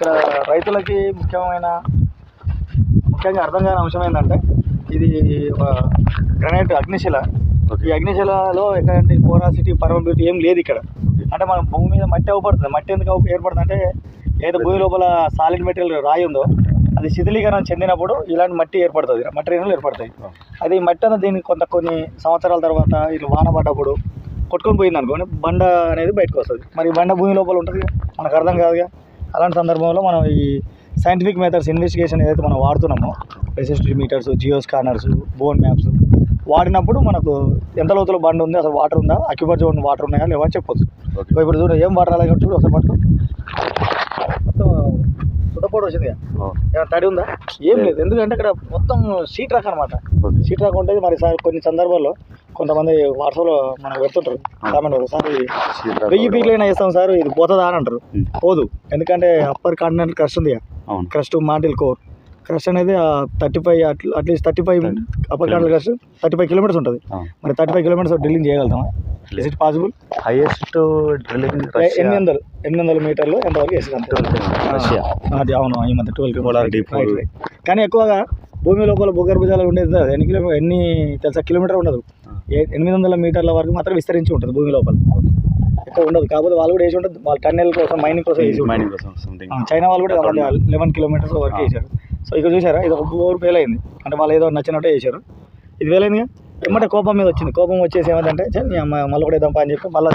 ఇక్కడ రైతులకి ముఖ్యమైన ముఖ్యంగా అర్థం కాని అంశం ఏంటంటే ఇది ఒక గ్రనైట్ అగ్నిశిల. ఈ అగ్నిశిలలో ఎక్కడంటే పోరాసిటీ పర్వబిలిటీ ఏం లేదు ఇక్కడ. అంటే మన భూమి మీద మట్టి అవపడుతుంది. మట్టి ఎందుకు ఏర్పడుతుంది అంటే ఏదో భూమి లోపల సాలిడ్ మెటీరియల్ రాయి ఉందో అది శిథిలీకరణ చెందినప్పుడు ఇలాంటి మట్టి ఏర్పడుతుంది. మట్టి రేణులు ఏర్పడతాయి అది మట్టి అనేది దీనికి కొంత కొన్ని సంవత్సరాల తర్వాత ఇట్లా వాన పడ్డప్పుడు కొట్టుకొని పోయింది అనుకోండి బండ అనేది బయటకు వస్తుంది. మరి బండ భూమి లోపల ఉంటుంది మనకు అర్థం కాదుగా? అలాంటి సందర్భంలో మనం ఈ సైంటిఫిక్ మెథడ్స్ ఇన్వెస్టిగేషన్ ఏదైతే మనం వాడుతున్నామో resistive meters geo scanners bone maps వాడినప్పుడు మనకు ఎంత లోతులో బండి ఉంది అసలు వాటర్ ఉందా అక్యుపర్ జోన్ వాటర్ ఉన్నాయా లేవా అని చెప్పొచ్చు. ఇప్పుడు చూడు ఏం వాటర్ అలాగే చూడు ఒకసారి పట్టుకో. సుతపోటు వచ్చింది. ఏమైనా తడి ఉందా? ఏం లేదు. ఎందుకంటే ఇక్కడ మొత్తం సీట్ రాక్ అనమాట సీట్ రాక్ ఉంటుంది. మరి సార్ కొన్ని సందర్భాల్లో కొంతమంది వాట్సాప్లో మనకు పెడుతుంటారు. కామెంట్ సార్ వెయ్యి అయినా వేస్తాం సార్ ఇది పోతుందా అని అంటారు. పోదు. ఎందుకంటే అప్పర్ కాంటినెంట్ క్రస్ట్ ఉంది క్రస్ట్ మాంటిల్ కోర్. క్రస్ట్ అనేది thirty five at least thirty five upper continent crust thirty five kilometers ఉంటుంది. మరి thirty five kilometres drilling చేయగలుగుతామా? Is it possible highest drilling ఎనిమిది వందలు ఎనిమిది వందల మీటర్లు ఎంతవరకు వేసింది అది అవును ఈ మధ్య ట్వెల్వ్ hole. కానీ ఎక్కువగా భూమి లోపల భూగర్భ జలాలు ఉండేది ఎన్ని కిలోమీటర్ ఎన్ని తెలుసా? కిలోమీటర్ ఉండదు. ఎనిమిది వందల మీటర్ల వరకు మాత్రం విస్తరించి ఉంటుంది భూమి లోపల. ఎక్కువ ఉండదు. కాకపోతే వాళ్ళు కూడా వేసి ఉంటుంది. వాళ్ళు టన్నెల్ కోసం మైనింగ్ కోసం వేసి మైనింగ్ కోసం చైనా వాళ్ళు కూడా లెవెన్ కిలోమీటర్స్ వరకు వేసారు సో ఇక్కడ చూసారా? ఇది ఒక ఫోర్ ఫెయిల్ అయింది. అంటే వాళ్ళు ఏదో నచ్చినట్టే చేశారు. ఇది ఫెయిల్ అయిందిగా ఎమ్మట కోపం మీద వచ్చింది. కోపం వచ్చేసి ఏమంటే మళ్ళీ కూడా వేద్దాం పా అని చెప్పి మళ్ళీ